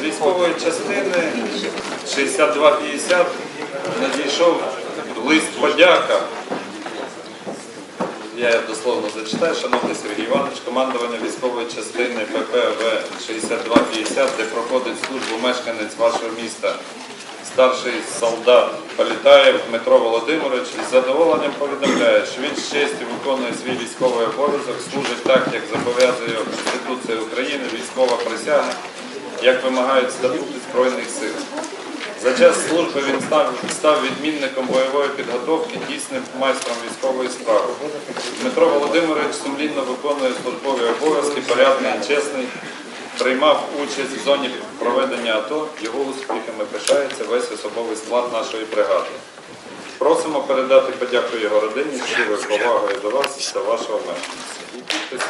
Військової частини. 6250 надійшов лист подяка. Я дословно зачитаю, шановний Сергій Іванович, командування військової частини ППВ 6250, де проходить службу мешканець вашого міста, старший солдат Політаєв Дмитро Володимирович, із задоволенням повідомляє, що він з честю виконує свій військовий обов'язок, служить так, як зобов'язує Конституція України, військова присяга, як вимагають статути Збройних сил. За час служби він став, став відмінником бойової підготовки, дійсним майстром військової справи. Дмитро Володимирович сумлінно виконує службові обов'язки, порядний чесний, приймав участь в зоні проведення АТО, його успіхами пишається весь особовий склад нашої бригади. Просимо передати подяку його родині, щирою повагою до вас та вашого мешканця.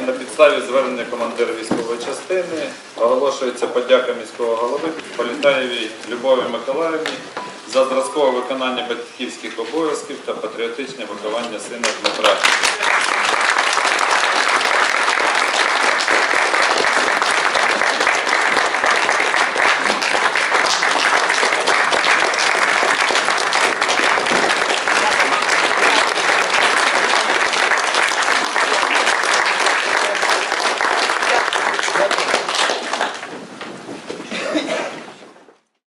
І підпис командир військового. Ну і на підставі звернення командира військової частини оголошується подяка міського голови Політаєвій Любові Миколаївні за зразкове виконання батьківських обов'язків та патріотичне виховання сина Дмитра.